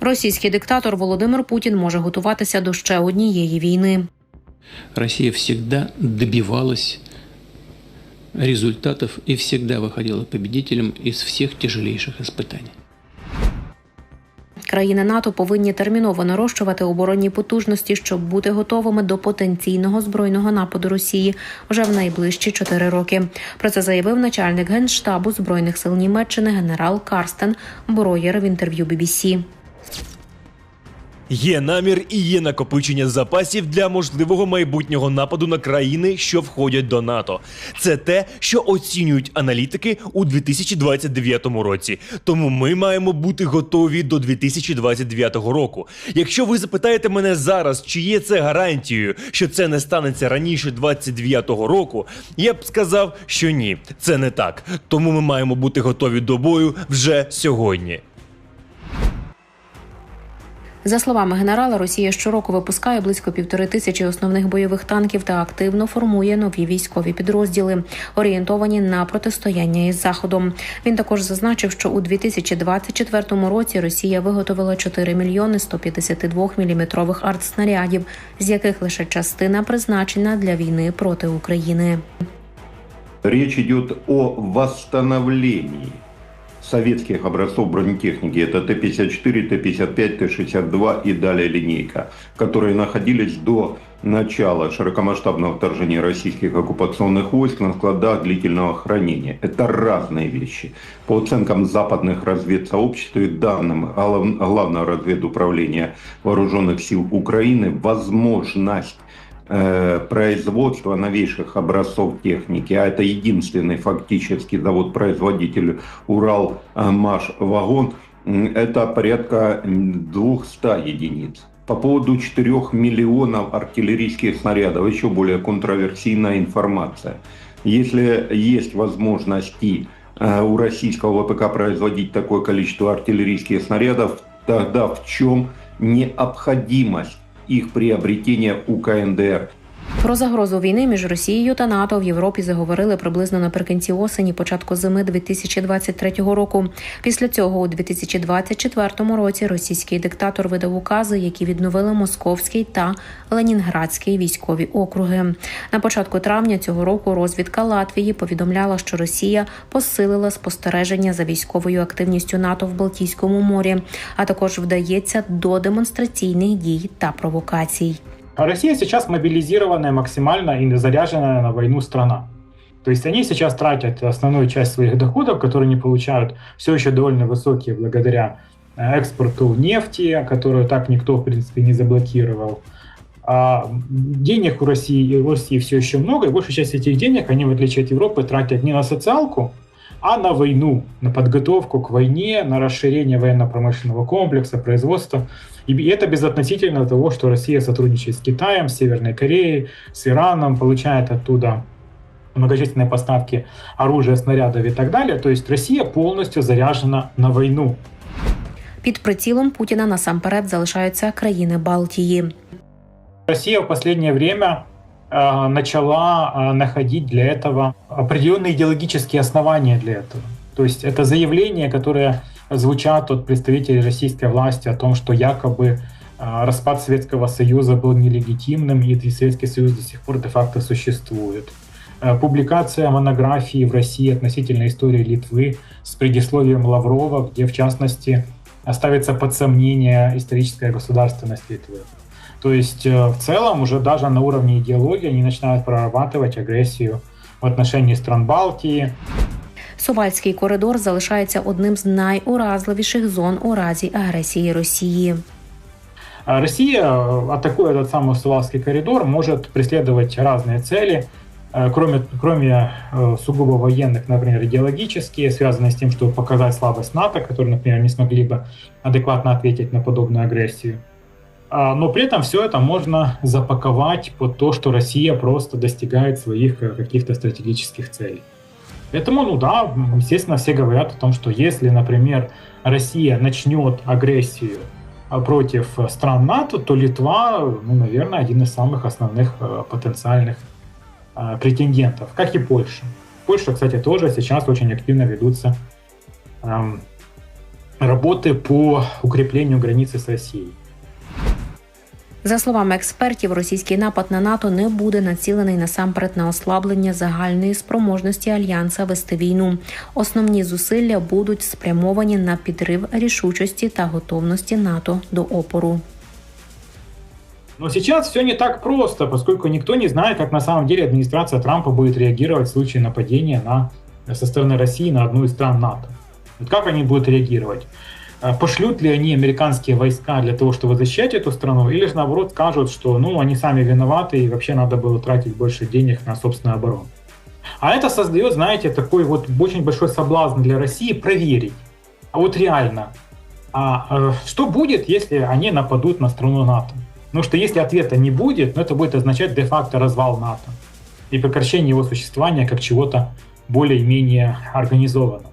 Російський диктатор Володимир Путін може готуватися до ще однієї війни. Россия всегда добивалась результатов и всегда выходила победителем из всех тяжелейших испытаний. Країни НАТО повинні терміново нарощувати оборонні потужності, щоб бути готовими до потенційного збройного нападу Росії вже в найближчі чотири роки. Про це заявив начальник генштабу збройних сил Німеччини генерал Карстен Броєр в інтерв'ю BBC. Є намір і є накопичення запасів для можливого майбутнього нападу на країни, що входять до НАТО. Це те, що оцінюють аналітики у 2029 році. Тому ми маємо бути готові до 2029 року. Якщо ви запитаєте мене зараз, чи є це гарантією, що це не станеться раніше 29 року, я б сказав, що ні, це не так. Тому ми маємо бути готові до бою вже сьогодні. За словами генерала, Росія щороку випускає близько півтори тисячі основних бойових танків та активно формує нові військові підрозділи, орієнтовані на протистояння із заходом. Він також зазначив, що у 2024 році Росія виготовила 4 мільйони 152 міліметрових артснарядів, з яких лише частина призначена для війни проти України. Речь идет о восстановлении советских образцов бронетехники. Это Т-54, Т-55, Т-62 и далее линейка, которые находились до начала широкомасштабного вторжения российских оккупационных войск на складах длительного хранения. Это разные вещи. По оценкам западных разведсообществ и данным Главного разведуправления Вооруженных сил Украины, возможность производства новейших образцов техники, а это единственный фактически завод-производитель Урал-Маш-Вагон, это порядка 200 единиц. По поводу 4 миллионов артиллерийских снарядов, еще более контроверсийная информация. Если есть возможности э, у российского ВПК производить такое количество артиллерийских снарядов, тогда в чем необходимость их приобретения у КНДР. Про загрозу війни між Росією та НАТО в Європі заговорили приблизно наприкінці осені, початку зими 2023 року. Після цього у 2024 році російський диктатор видав укази, які відновили московський та ленінградський військові округи. На початку травня цього року розвідка Латвії повідомляла, що Росія посилила спостереження за військовою активністю НАТО в Балтійському морі, а також вдається до демонстраційних дій та провокацій. А Россия сейчас мобилизированная максимально и заряженная на войну страна. То есть они сейчас тратят основную часть своих доходов, которые они получают, все еще довольно высокие благодаря э, экспорту нефти, которую так никто, в принципе, не заблокировал. А денег у России, у России все еще много, и большая часть этих денег они, в отличие от Европы, тратят не на социалку, а на войну, на подготовку к войне, на расширение военно-промышленного комплекса, производства. И это безотносительно того, что Россия сотрудничает с Китаем, с Северной Кореей, с Ираном, получает оттуда многочисленные поставки оружия, снарядов и так далее. То есть Россия полностью заряжена на войну. Під прицілом Путіна насамперед залишаються країни Балтії. Россия в последнее время э, начала э, находить для этого определенные идеологические основания для этого. То есть это заявления, которые звучат от представителей российской власти о том, что якобы распад Советского Союза был нелегитимным, и Советский Союз до сих пор де-факто существует. Публикация монографии в России относительно истории Литвы с предисловием Лаврова, где, в частности, ставится под сомнение историческая государственность Литвы. То есть, в целом, уже даже на уровне идеологии они начинают прорабатывать агрессию в отношении стран Балтии. Сувальський коридор залишається одним з найуразливіших зон у разі агресії Росії. Россия, атакуя этот самый Сувалский коридор, может преследовать разные цели, кроме, кроме сугубо военных, например, идеологические, связанные с тем, чтобы показать слабость НАТО, которые, например, не смогли бы адекватно ответить на подобную агрессию. Но при этом все это можно запаковать под то, что Россия просто достигает своих каких-то стратегических целей. Поэтому, ну да, естественно, все говорят о том, что если, например, Россия начнет агрессию против стран НАТО, то Литва, ну, наверное, один из самых основных потенциальных претендентов, как и Польша. Польша, кстати, тоже сейчас очень активно ведутся работы по укреплению границы с Россией. За словами експертів, російський напад на НАТО не буде націлений насамперед на ослаблення загальної спроможності альянса вести війну. Основні зусилля будуть спрямовані на підрив рішучості та готовності НАТО до опору. Но сейчас все не так просто, поскольку никто не знает, как на самом деле администрация Трампа будет реагировать в случае нападения на, со стороны России на одну из стран НАТО. Вот как они будут реагировать? А Пошлют ли они американские войска для того, чтобы защищать эту страну, или же наоборот скажут, что ну они сами виноваты и вообще надо было тратить больше денег на собственную оборону. А это создает, знаете, такой вот очень большой соблазн для России проверить, а вот реально, а э, что будет, если они нападут на страну НАТО? Потому что если ответа не будет, ну, это будет означать де-факто развал НАТО и прекращение его существования как чего-то более-менее организованного.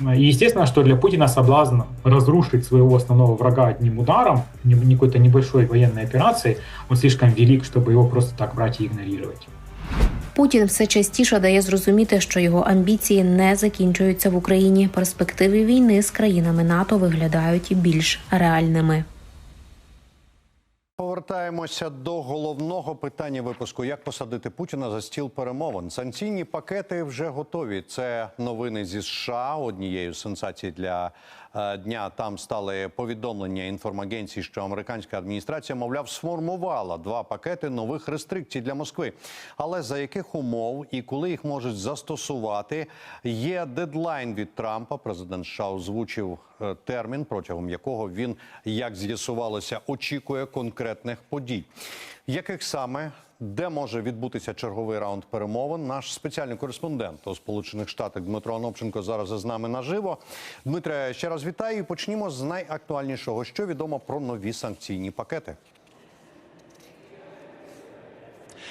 И естественно, что для Путина соблазн разрушить своего основного врага одним ударом, не какой-то небольшой военной операцией, он слишком велик, чтобы его просто так брать и игнорировать. Путін все частіше дає зрозуміти, що його амбіції не закінчуються в Україні. Перспективи війни з країнами НАТО виглядають більш реальними. Повертаємося до головного питання випуску: як посадити Путіна за стіл перемовин. Санкційні пакети вже готові. Це новини зі США. Однією з сенсацій для дня там стали повідомлення інформагенції, що американська адміністрація, мовляв, сформувала два пакети нових рестрикцій для Москви. Але за яких умов і коли їх можуть застосувати, є дедлайн від Трампа. Президент США озвучив е, термін, протягом якого він, як з'ясувалося, очікує конкретних подій. Яких саме де може відбутися черговий раунд перемовин? Наш спеціальний кореспондент у Сполучених Штатах Дмитро Анопченко зараз з нами наживо. Дмитре, ще раз вітаю. і Почнімо з найактуальнішого, що відомо про нові санкційні пакети.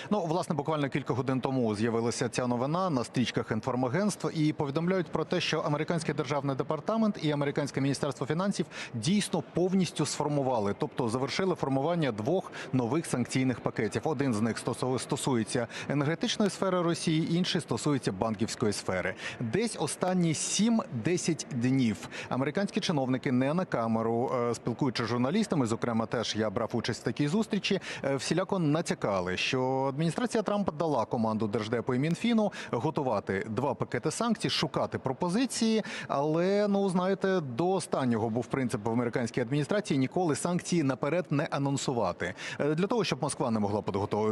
Ну, власне, буквально кілька годин тому з'явилася ця новина на стрічках інформагентств і повідомляють про те, що американський державний департамент і американське міністерство фінансів дійсно повністю сформували, тобто завершили формування двох нових санкційних пакетів. Один з них стосу- стосується енергетичної сфери Росії, інший стосується банківської сфери. Десь останні 7-10 днів американські чиновники не на камеру, е, спілкуючись з журналістами, зокрема, теж я брав участь в такій зустрічі, е, всіляко натякали, що адміністрація Трампа дала команду Держдепу і Мінфіну готувати два пакети санкцій, шукати пропозиції. Але ну знаєте, до останнього був принцип в американській адміністрації ніколи санкції наперед не анонсувати Е, для того, щоб Москва не могла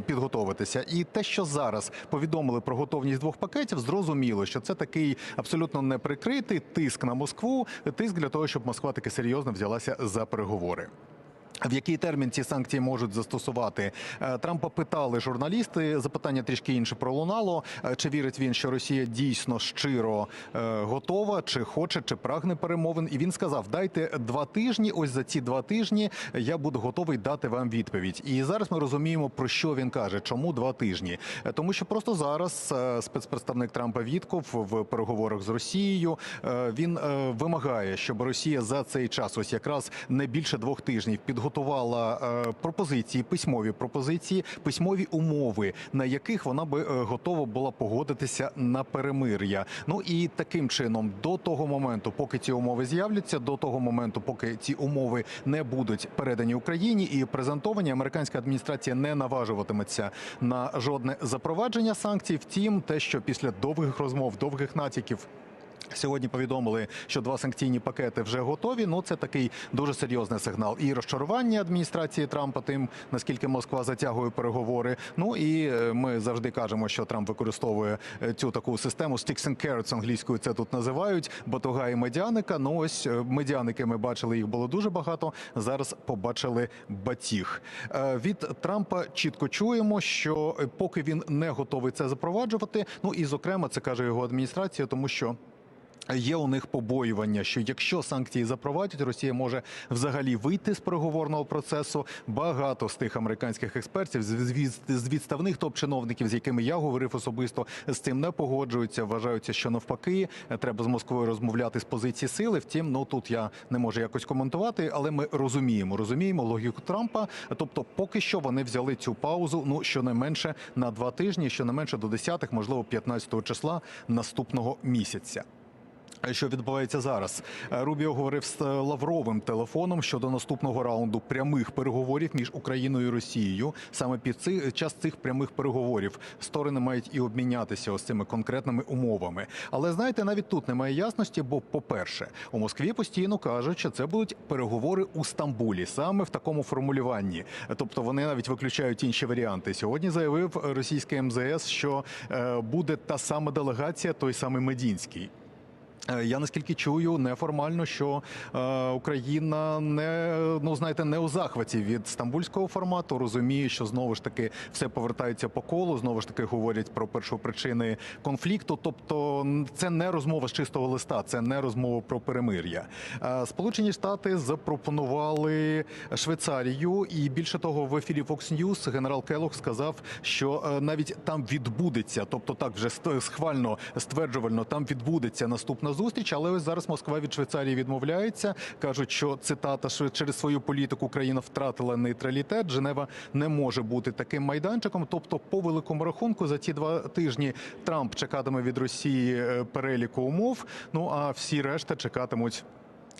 підготовитися. І те, що зараз повідомили про готовність двох пакетів, зрозуміло, що це такий абсолютно неприкритий тиск на Москву, тиск для того, щоб Москва таки серйозно взялася за переговори. В який термін ці санкції можуть застосувати? Е, Трампа питали журналісти. Запитання трішки інше пролунало. Е, Чи вірить він, що Росія дійсно щиро е, готова, чи хоче, чи прагне перемовин? І він сказав: дайте два тижні. Ось за ці два тижні я буду готовий дати вам відповідь. І зараз ми розуміємо про що він каже. Чому два тижні? Тому що просто зараз спецпредставник Трампа Вітков в переговорах з Росією він вимагає, щоб Росія за цей час, ось якраз не більше двох тижнів, підготувала е, пропозиції, письмові пропозиції, письмові умови, на яких вона би е, готова була погодитися на перемир'я. Ну і таким чином, до того моменту, поки ці умови з'являться, до того моменту, поки ці умови не будуть передані Україні і презентовані, американська адміністрація не наважуватиметься на жодне запровадження санкцій. Втім, те, що після довгих розмов, довгих натяків. Сьогодні повідомили, що два санкційні пакети вже готові. Ну це такий дуже серйозний сигнал. І розчарування адміністрації Трампа тим, наскільки Москва затягує переговори. Ну і е, ми завжди кажемо, що Трамп використовує е, цю таку систему sticks and carrots англійською. Це тут називають батога і медяника. Ну ось е, медяники ми бачили, їх було дуже багато. Зараз побачили батіг. Від Трампа чітко чуємо, що поки він не готовий це запроваджувати. Ну і зокрема, це каже його адміністрація, тому що. Є у них побоювання, що якщо санкції запровадять, Росія може взагалі вийти з переговорного процесу. Багато з тих американських експертів, з відставних топ-чиновників, з якими я говорив особисто, з цим не погоджуються. Вважаються, що навпаки треба з Москвою розмовляти з позиції сили. Втім, ну тут я не можу якось коментувати, але ми розуміємо, розуміємо логіку Трампа. Тобто, поки що вони взяли цю паузу. Ну щонайменше на два тижні, щонайменше до 10-х, можливо, 15 числа наступного місяця. Що відбувається зараз? Е, Рубіо говорив з Лавровим телефоном щодо наступного раунду прямих переговорів між Україною і Росією. Саме під цей час цих прямих переговорів сторони мають і обмінятися ось цими конкретними умовами. Але знаєте, навіть тут немає ясності, бо, по-перше, у Москві постійно кажуть, що це будуть переговори у Стамбулі, саме в такому формулюванні. Тобто вони навіть виключають інші варіанти. Сьогодні заявив російське МЗС, що е, буде та сама делегація, той самий Медінський. Е, Я наскільки чую неформально, що е, Україна не ну знаєте, не у захваті від стамбульського формату. Розуміє, що знову ж таки все повертається по колу. Знову ж таки говорять про першопричини конфлікту. Тобто, це не розмова з чистого листа, це не розмова про перемир'я. Е, Сполучені Штати запропонували Швейцарію, і більше того, в ефірі Fox News генерал Келлог сказав, що е, навіть там відбудеться, тобто так вже схвально стверджувально, там відбудеться наступна зустріч. Але ось зараз Москва від Швейцарії відмовляється. кажуть, що цитата що через свою політику Україна втратила нейтралітет. Женева не може бути таким майданчиком. Тобто, по великому рахунку, за ті два тижні Трамп чекатиме від Росії е, переліку умов. Ну а всі решта чекатимуть.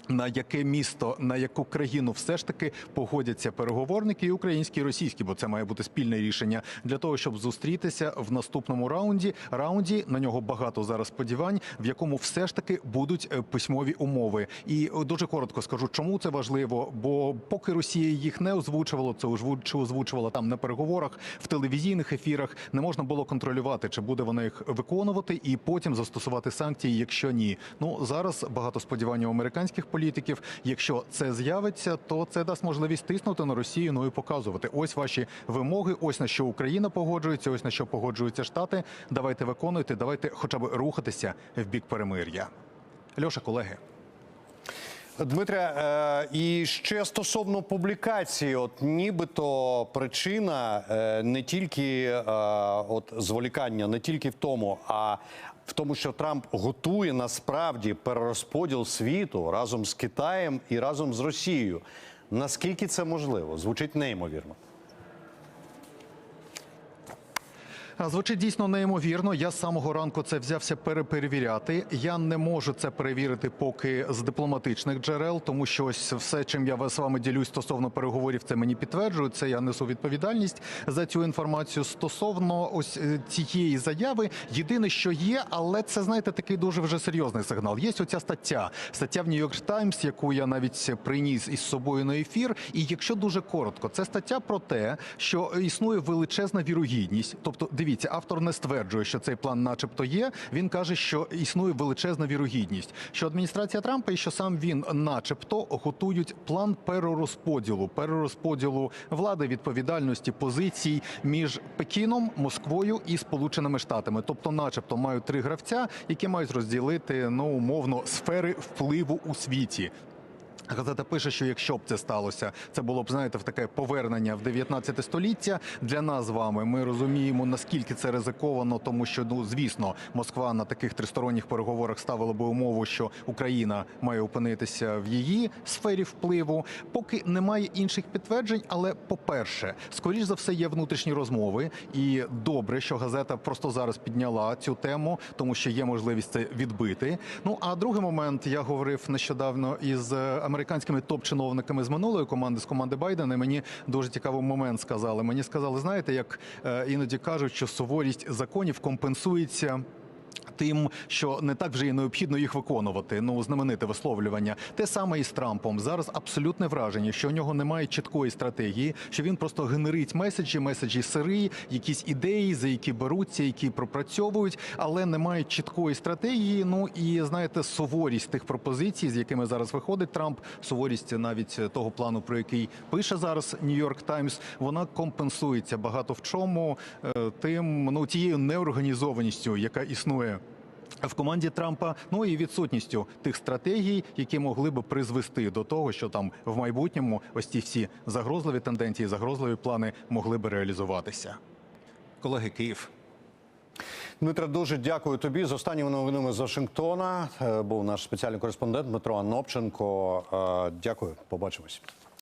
На яке місто, на яку країну все ж таки погодяться переговорники і українські, і російські, бо це має бути спільне рішення для того, щоб зустрітися в наступному раунді. Раунді на нього багато зараз сподівань, в якому все ж таки будуть е, письмові умови. І е, дуже коротко скажу, чому це важливо. Бо поки Росія їх не озвучувала, це чи озвучувала там на переговорах в телевізійних ефірах, не можна було контролювати, чи буде вона їх виконувати, і потім застосувати санкції, якщо ні. Ну зараз багато сподівань у американських політиків. Якщо це з'явиться, то це дасть можливість тиснути на Росію, ну і показувати. Ось ваші вимоги, ось на що Україна погоджується, ось на що погоджуються Штати. Давайте виконуйте, давайте хоча б рухатися в бік перемир'я. Льоша, колеги. Дмитре, е, і ще стосовно публікації, от нібито причина е, не тільки е, от зволікання, не тільки в тому, а в тому, що Трамп готує насправді перерозподіл світу разом з Китаєм і разом з Росією. Наскільки це можливо? Звучить неймовірно. А, Звучить дійсно неймовірно. Я з самого ранку це взявся переперевіряти. Я не можу це перевірити поки з дипломатичних джерел, тому що ось все, чим я з вами ділюсь стосовно переговорів, це мені підтверджують. Це я несу відповідальність за цю інформацію. Стосовно ось е, цієї заяви, єдине, що є, але це знаєте такий дуже вже серйозний сигнал. Є оця стаття, стаття в Нью-Йорк Таймс, яку я навіть приніс із собою на ефір. І якщо дуже коротко, це стаття про те, що існує величезна вірогідність. Тобто, дивіться, автор не стверджує, що цей план, начебто, є. Він каже, що існує величезна вірогідність, що адміністрація Трампа і що сам він, начебто, готують план перерозподілу, перерозподілу влади, відповідальності, позицій між Пекіном, Москвою і Сполученими Штатами. Тобто, начебто, мають три гравця, які мають розділити ну умовно сфери впливу у світі. Газета пише, що якщо б це сталося, це було б знаєте в таке повернення в 19 століття. Для нас з вами ми розуміємо наскільки це ризиковано, тому що ну звісно, Москва на таких тристоронніх переговорах ставила би умову, що Україна має опинитися в її сфері впливу. Поки немає інших підтверджень, але по-перше, скоріш за все є внутрішні розмови, і добре, що газета просто зараз підняла цю тему, тому що є можливість це відбити. Ну а другий момент я говорив нещодавно із е, американськими топ-чиновниками з минулої команди з команди Байдена. і Мені дуже цікавий момент сказали. Мені сказали, знаєте, як е, іноді кажуть, що суворість законів компенсується. Тим, що не так вже і необхідно їх виконувати. Ну знамените висловлювання. Те саме і з Трампом. Зараз абсолютне враження, що у нього немає чіткої стратегії, що він просто генерить меседжі, меседжі сири, якісь ідеї, за які беруться, які пропрацьовують, але немає чіткої стратегії. Ну і знаєте, суворість тих пропозицій, з якими зараз виходить Трамп, суворість навіть того плану, про який пише зараз Нью-Йорк Таймс, вона компенсується багато в чому е, тим, ну тією неорганізованістю, яка існує. В команді Трампа, ну і відсутністю тих стратегій, які могли би призвести до того, що там в майбутньому ось ці всі загрозливі тенденції, загрозливі плани могли би реалізуватися. Колеги, Київ. Дмитре, дуже дякую тобі. З останніми новинами з Вашингтона е, був наш спеціальний кореспондент Дмитро Анопченко. Е, Дякую, побачимось.